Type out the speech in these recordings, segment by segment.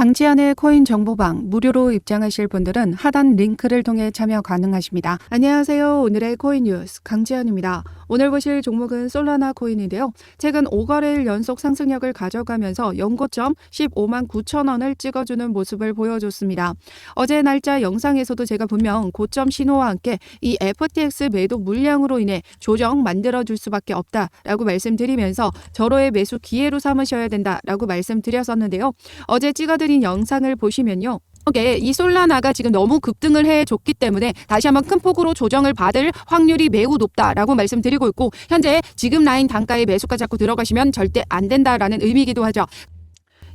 강지한의 코인 정보방 무료로 입장하실 분들은 하단 링크를 통해 참여 가능하십니다. 안녕하세요. 오늘의 코인 뉴스 강지한입니다. 오늘 보실 종목은 솔라나 코인인데요. 최근 5거래일 연속 상승력을 가져가면서 연고점 15만 9천 원을 찍어주는 모습을 보여줬습니다. 어제 날짜 영상에서도 제가 분명 고점 신호와 함께 이 FTX 매도 물량으로 인해 조정 만들어줄 수밖에 없다라고 말씀드리면서 절호의 매수 기회로 삼으셔야 된다라고 말씀드렸었는데요. 어제 찍어드린 영상을 보시면요. 이게 이 솔라나가 지금 너무 급등을 해줬기 때문에 다시 한번 큰 폭으로 조정을 받을 확률이 매우 높다라고 말씀드리고 있고 현재 지금 라인 단가의 매수가 잡고 들어가시면 절대 안 된다라는 의미이기도 하죠.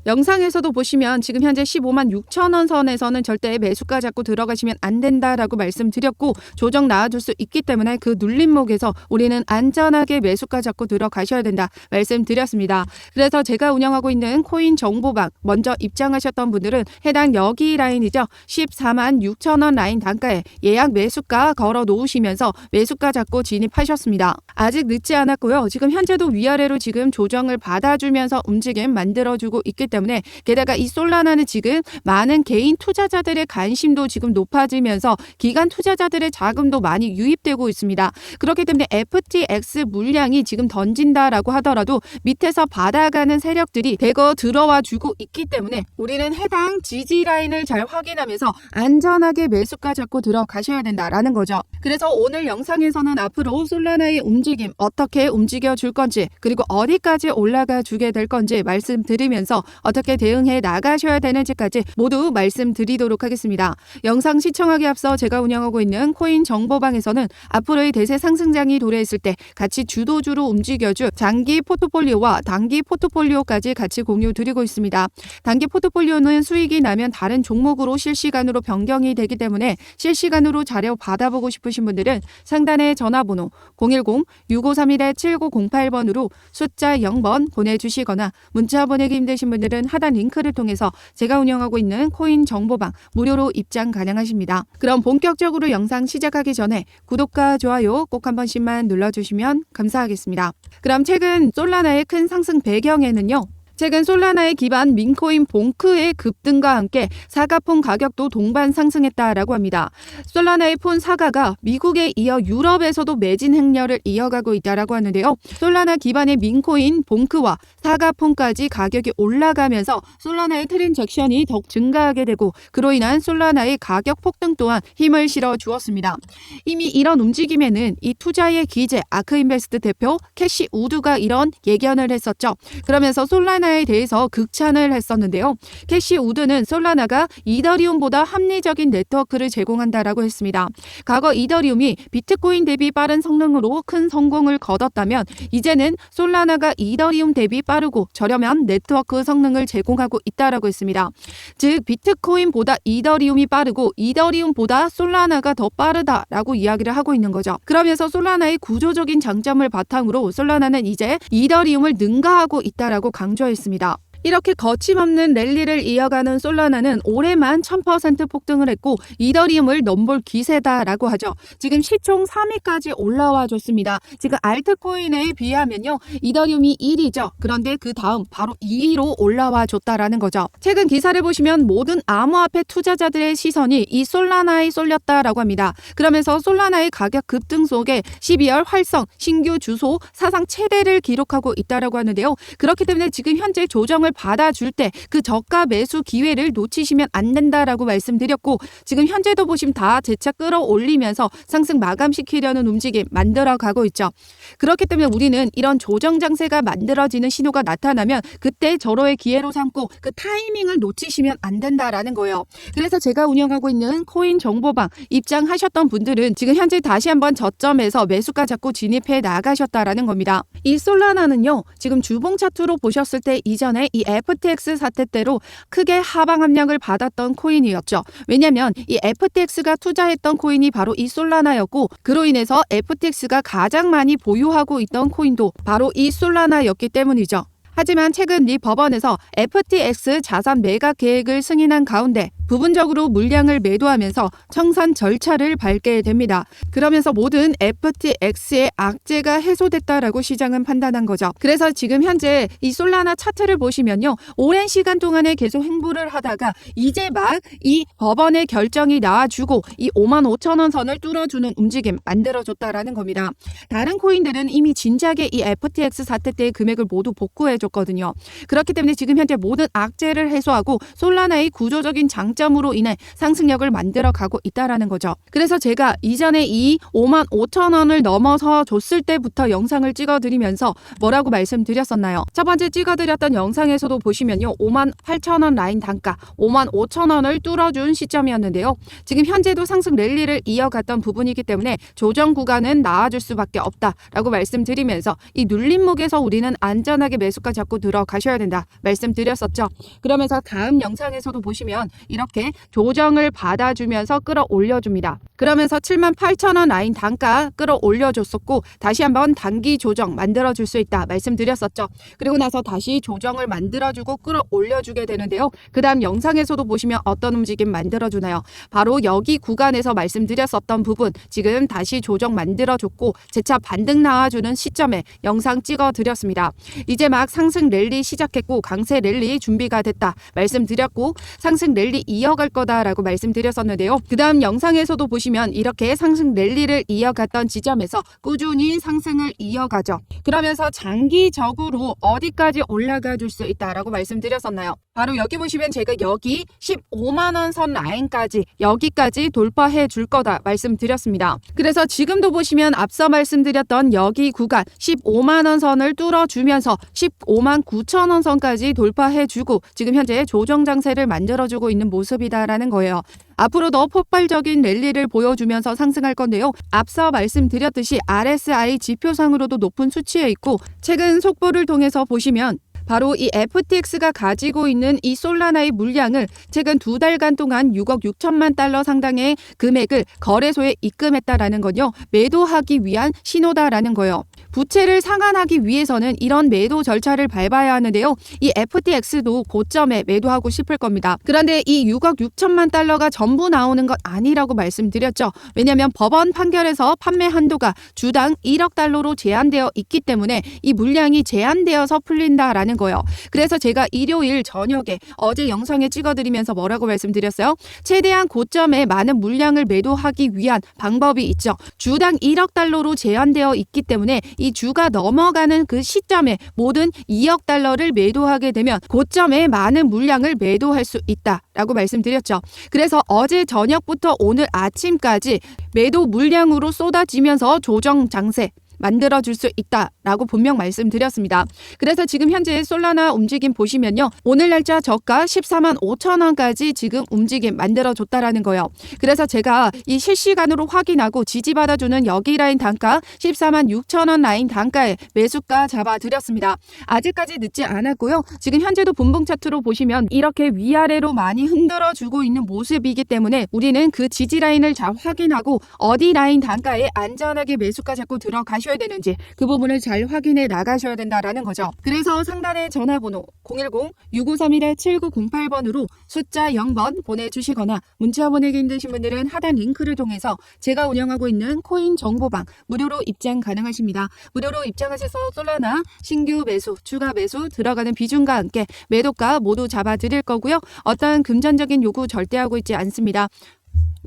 영상에서도 보시면 지금 현재 15만 6천 원 선에서는 절대 매수가 잡고 들어가시면 안 된다라고 말씀드렸고 조정 나와줄 수 있기 때문에 그 눌림목에서 우리는 안전하게 매수가 잡고 들어가셔야 된다 말씀드렸습니다. 그래서 제가 운영하고 있는 코인 정보방 먼저 입장하셨던 분들은 해당 여기 라인이죠. 14만 6천 원 라인 단가에 예약 매수가 걸어 놓으시면서 매수가 잡고 진입하셨습니다. 아직 늦지 않았고요. 지금 현재도 위아래로 지금 조정을 받아주면서 움직임 만들어주고 있기 때문에 게다가 이 솔라나는 지금 많은 개인 투자자들의 관심도 지금 높아지면서 기관 투자자들의 자금도 많이 유입되고 있습니다. 그렇기 때문에 FTX 물량이 지금 던진다라고 하더라도 밑에서 받아가는 세력들이 대거 들어와 주고 있기 때문에 우리는 해당 지지 라인을 잘 확인하면서 안전하게 매수가 잡고 들어가셔야 된다라는 거죠. 그래서 오늘 영상에서는 앞으로 솔라나의 움직임 어떻게 움직여 줄 건지 그리고 어디까지 올라가 주게 될 건지 말씀드리면서 어떻게 대응해 나가셔야 되는지까지 모두 말씀드리도록 하겠습니다. 영상 시청하기 앞서 제가 운영하고 있는 코인 정보방에서는 앞으로의 대세 상승장이 도래했을 때 같이 주도주로 움직여줄 장기 포트폴리오와 단기 포트폴리오까지 같이 공유 드리고 있습니다. 단기 포트폴리오는 수익이 나면 다른 종목으로 실시간으로 변경이 되기 때문에 실시간으로 자료 받아보고 싶으신 분들은 상단의 전화번호 010-6531-7908번으로 숫자 0번 보내주시거나 문자 보내기 힘드신 분들은 하단 링크를 통해서 제가 운영하고 있는 코인 정보방 무료로 입장 가능하십니다. 그럼 본격적으로 영상 시작하기 전에 구독과 좋아요 꼭 한 번씩만 눌러주시면 감사하겠습니다. 그럼 최근 솔라나의 큰 상승 배경에는요. 최근 솔라나의 기반 민코인 봉크의 급등과 함께 사과폰 가격도 동반 상승했다라고 합니다. 솔라나의 폰 사과가 미국에 이어 유럽에서도 매진 행렬을 이어가고 있다라고 하는데요. 솔라나 기반의 민코인 봉크와 사과폰까지 가격이 올라가면서 솔라나의 트랜잭션이 더욱 증가하게 되고 그로 인한 솔라나의 가격 폭등 또한 힘을 실어 주었습니다. 이미 이런 움직임에는 이 투자의 기재 아크인베스트 대표 캐시 우드가 이런 예견을 했었죠. 그러면서 솔라나 에 대해서 극찬을 했었는데요. 캐시 우드는 솔라나가 이더리움보다 합리적인 네트워크를 제공한다라고 했습니다. 과거 이더리움이 비트코인 대비 빠른 성능으로 큰 성공을 거뒀다면 이제는 솔라나가 이더리움 대비 빠르고 저렴한 네트워크 성능을 제공하고 있다라고 했습니다. 즉 비트코인보다 이더리움이 빠르고 이더리움보다 솔라나가 더 빠르다라고 이야기를 하고 있는 거죠. 그러면서 솔라나의 구조적인 장점을 바탕으로 솔라나는 이제 이더리움을 능가하고 있다라고 강조했습니다. 있습니다. 이렇게 거침없는 랠리를 이어가는 솔라나는 올해만 1000% 폭등을 했고 이더리움을 넘볼 기세다라고 하죠. 지금 시총 3위까지 올라와 줬습니다. 지금 알트코인에 비하면요. 이더리움이 1위죠. 그런데 그 다음 바로 2위로 올라와 줬다라는 거죠. 최근 기사를 보시면 모든 암호화폐 투자자들의 시선이 이 솔라나에 쏠렸다라고 합니다. 그러면서 솔라나의 가격 급등 속에 12월 활성 신규 주소 사상 최대를 기록하고 있다라고 하는데요. 그렇기 때문에 지금 현재 조정을 받아줄 때 그 저가 매수 기회를 놓치시면 안 된다라고 말씀드렸고 지금 현재도 보시면 다 재차 끌어올리면서 상승 마감시키려는 움직임 만들어 가고 있죠. 그렇기 때문에 우리는 이런 조정 장세가 만들어지는 신호가 나타나면 그때 절호의 기회로 삼고 그 타이밍을 놓치시면 안 된다라는 거예요. 그래서 제가 운영하고 있는 코인 정보방 입장하셨던 분들은 지금 현재 다시 한번 저점에서 매수가 잡고 진입해 나가셨다라는 겁니다. 이 솔라나는요. 지금 주봉 차트로 보셨을 때 이전에 이 FTX 사태 때로 크게 하방 압력을 받았던 코인이었죠. 왜냐하면 이 FTX가 투자했던 코인이 바로 이 솔라나였고 그로 인해서 FTX가 가장 많이 보유하고 있던 코인도 바로 이 솔라나였기 때문이죠. 하지만 최근 이 법원에서 FTX 자산 매각 계획을 승인한 가운데 부분적으로 물량을 매도하면서 청산 절차를 밟게 됩니다. 그러면서 모든 FTX의 악재가 해소됐다라고 시장은 판단한 거죠. 그래서 지금 현재 이 솔라나 차트를 보시면요. 오랜 시간 동안에 계속 행보를 하다가 이제 막 이 법원의 결정이 나와주고 이 5만 5천 원 선을 뚫어주는 움직임 만들어줬다라는 겁니다. 다른 코인들은 이미 진작에 이 FTX 사태 때의 금액을 모두 복구해줬거든요. 그렇기 때문에 지금 현재 모든 악재를 해소하고 솔라나의 구조적인 장 점으로 인해 상승력을 만들어 가고 있다라는 거죠. 그래서 제가 이전에 이 5만 5천 원을 넘어서 줬을 때부터 영상을 찍어드리면서 뭐라고 말씀드렸었나요? 첫 번째 찍어드렸던 영상에서도 보시면요. 5만 8천 원 라인 단가 5만 5천 원을 뚫어준 시점이었는데요. 지금 현재도 상승 랠리를 이어갔던 부분이기 때문에 조정 구간은 나아질 수밖에 없다라고 말씀드리면서 이 눌림목에서 우리는 안전하게 매수가 잡고 들어가셔야 된다 말씀드렸었죠. 그러면서 다음 영상에서도 보시면 이렇게 조정을 받아주면서 끌어올려줍니다. 그러면서 7만 8천 원 라인 단가 끌어올려줬었고 다시 한번 단기 조정 만들어줄 수 있다 말씀드렸었죠. 그리고 나서 다시 조정을 만들어주고 끌어올려주게 되는데요. 그 다음 영상에서도 보시면 어떤 움직임 만들어주나요? 바로 여기 구간에서 말씀드렸었던 부분 지금 다시 조정 만들어줬고 재차 반등 나와주는 시점에 영상 찍어드렸습니다. 이제 막 상승 랠리 시작했고 강세 랠리 준비가 됐다 말씀드렸고 상승 랠리 이어갈 거다라고 말씀드렸었는데요. 그 다음 영상에서도 보시면 이렇게 상승 랠리를 이어갔던 지점에서 꾸준히 상승을 이어가죠. 그러면서 장기적으로 어디까지 올라가 줄 수 있다라고 말씀드렸었나요? 바로 여기 보시면 제가 여기 15만 원 선 라인까지 여기까지 돌파해 줄 거다 말씀드렸습니다. 그래서 지금도 보시면 앞서 말씀드렸던 여기 구간 15만 원 선을 뚫어 주면서 15만 9천 원 선까지 돌파해 주고 지금 현재 조정 장세를 만들어 주고 있는 모습이다라는 거예요. 앞으로도 폭발적인 랠리를 보여주면서 상승할 건데요. 앞서 말씀드렸듯이 RSI 지표상으로도 높은 수치에 있고 최근 속보를 통해서 보시면 바로 이 FTX가 가지고 있는 이 솔라나의 물량을 최근 두 달간 동안 6억 6천만 달러 상당의 금액을 거래소에 입금했다라는 건요. 매도하기 위한 신호다라는 거예요. 부채를 상환하기 위해서는 이런 매도 절차를 밟아야 하는데요. 이 FTX도 고점에 매도하고 싶을 겁니다. 그런데 이 6억 6천만 달러가 전부 나오는 것 아니라고 말씀드렸죠. 왜냐하면 법원 판결에서 판매 한도가 주당 1억 달러로 제한되어 있기 때문에 이 물량이 제한되어서 풀린다라는 거예요. 그래서 제가 일요일 저녁에 어제 영상에 찍어드리면서 뭐라고 말씀드렸어요? 최대한 고점에 많은 물량을 매도하기 위한 방법이 있죠. 주당 1억 달러로 제한되어 있기 때문에 이 주가 넘어가는 그 시점에 모든 2억 달러를 매도하게 되면 고점에 많은 물량을 매도할 수 있다라고 말씀드렸죠. 그래서 어제 저녁부터 오늘 아침까지 매도 물량으로 쏟아지면서 조정 장세 만들어 줄 수 있다라고 분명 말씀드렸습니다. 그래서 지금 현재 솔라나 움직임 보시면요. 오늘 날짜 저가 14만 5천 원까지 지금 움직임 만들어 줬다라는 거예요. 그래서 제가 이 실시간으로 확인하고 지지받아 주는 여기 라인 단가 14만 6천 원 라인 단가에 매수가 잡아 드렸습니다. 아직까지 늦지 않았고요. 지금 현재도 분봉 차트로 보시면 이렇게 위아래로 많이 흔들어 주고 있는 모습이기 때문에 우리는 그 지지 라인을 잘 확인하고 어디 라인 단가에 안전하게 매수가 잡고 들어가셔야 하셔야 되는지 그 부분을 잘 확인해 나가셔야 된다라는 거죠. 그래서 상단의 전화번호 010-6931-7908번으로 숫자 0번 보내주시거나 문자 보내기 힘드신 분들은 하단 링크를 통해서 제가 운영하고 있는 코인 정보방 무료로 입장 가능하십니다. 무료로 입장하셔서 솔라나 신규 매수, 추가 매수 들어가는 비중과 함께 매도가 모두 잡아 드릴 거고요. 어떤 금전적인 요구 절대 하고 있지 않습니다.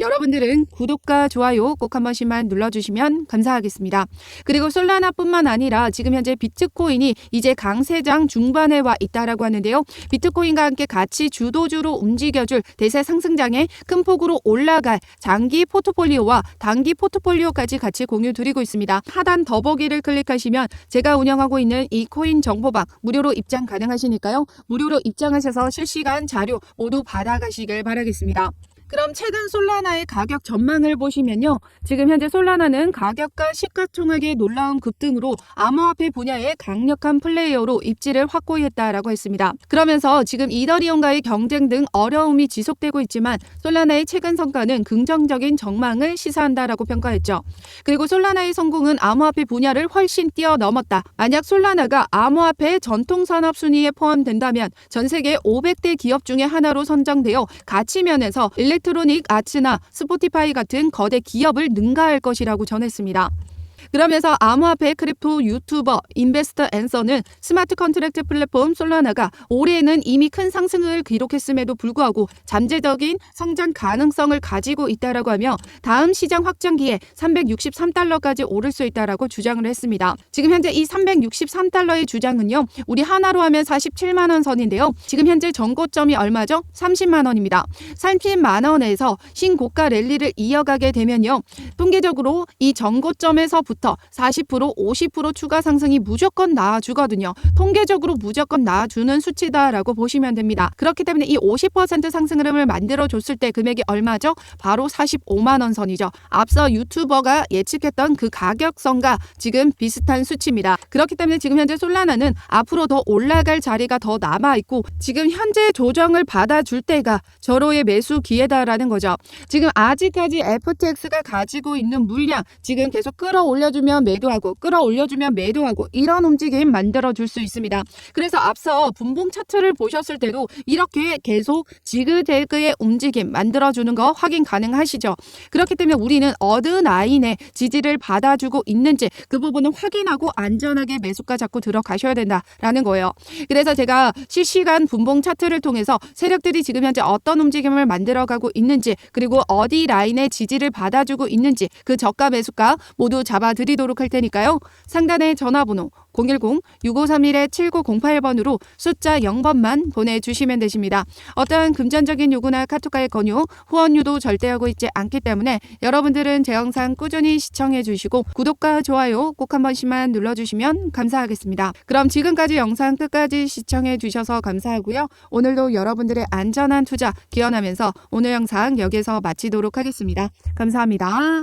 여러분들은 구독과 좋아요 꼭 한 번씩만 눌러주시면 감사하겠습니다. 그리고 솔라나뿐만 아니라 지금 현재 비트코인이 이제 강세장 중반에 와 있다라고 하는데요. 비트코인과 함께 같이 주도주로 움직여줄 대세 상승장에 큰 폭으로 올라갈 장기 포트폴리오와 단기 포트폴리오까지 같이 공유 드리고 있습니다. 하단 더보기를 클릭하시면 제가 운영하고 있는 이 코인 정보방 무료로 입장 가능하시니까요. 무료로 입장하셔서 실시간 자료 모두 받아가시길 바라겠습니다. 그럼 최근 솔라나의 가격 전망을 보시면요. 지금 현재 솔라나는 가격과 시가총액의 놀라운 급등으로 암호화폐 분야의 강력한 플레이어로 입지를 확고히 했다라고 했습니다. 그러면서 지금 이더리움과의 경쟁 등 어려움이 지속되고 있지만 솔라나의 최근 성과는 긍정적인 전망을 시사한다라고 평가했죠. 그리고 솔라나의 성공은 암호화폐 분야를 훨씬 뛰어넘었다. 만약 솔라나가 암호화폐 전통 산업 순위에 포함된다면 전 세계 500대 기업 중에 하나로 선정되어 가치 면에서 일렉 트로닉 아츠나 스포티파이 같은 거대 기업을 능가할 것이라고 전했습니다. 그러면서 암호화폐 크립토 유튜버 인베스터 앤서는 스마트 컨트랙트 플랫폼 솔라나가 올해에는 이미 큰 상승을 기록했음에도 불구하고 잠재적인 성장 가능성을 가지고 있다라고 하며 다음 시장 확장기에 363달러까지 오를 수 있다라고 주장을 했습니다. 지금 현재 이 363달러의 주장은요. 우리 하나로 하면 47만 원 선인데요. 지금 현재 전고점이 얼마죠? 30만 원입니다. 30만 원에서 신고가 랠리를 이어가게 되면요. 통계적으로 이 전고점에서부터 40% 50% 추가 상승이 무조건 나와주거든요. 통계적으로 무조건 나와주는 수치다라고 보시면 됩니다. 그렇기 때문에 이 50% 상승 흐름을 만들어줬을 때 금액이 얼마죠? 바로 45만 원 선이죠. 앞서 유튜버가 예측했던 그 가격선과 지금 비슷한 수치입니다. 그렇기 때문에 지금 현재 솔라나는 앞으로 더 올라갈 자리가 더 남아있고 지금 현재 조정을 받아줄 때가 절호의 매수 기회다라는 거죠. 지금 아직까지 FTX가 가지고 있는 물량 지금 계속 끌어올려 주면 매도하고 끌어올려주면 매도하고 이런 움직임 만들어줄 수 있습니다. 그래서 앞서 분봉 차트를 보셨을 때도 이렇게 계속 지그재그의 움직임 만들어주는 거 확인 가능하시죠. 그렇기 때문에 우리는 어느 라인에 지지를 받아주고 있는지 그 부분을 확인하고 안전하게 매수가 잡고 들어가셔야 된다라는 거예요. 그래서 제가 실시간 분봉 차트를 통해서 세력들이 지금 현재 어떤 움직임을 만들어가고 있는지 그리고 어디 라인에 지지를 받아주고 있는지 그 저가 매수가 모두 잡아 드리도록 할 테니까요. 상단에 전화번호 010-6531-7908번으로 숫자 0번만 보내주시면 되십니다. 어떠한 금전적인 요구나 카톡과의 권유, 후원 유도 절대 하고 있지 않기 때문에 여러분들은 제 영상 꾸준히 시청해 주시고 구독과 좋아요 꼭 한 번씩만 눌러주시면 감사하겠습니다. 그럼 지금까지 영상 끝까지 시청해 주셔서 감사하고요. 오늘도 여러분들의 안전한 투자 기원하면서 오늘 영상 여기서 마치도록 하겠습니다. 감사합니다.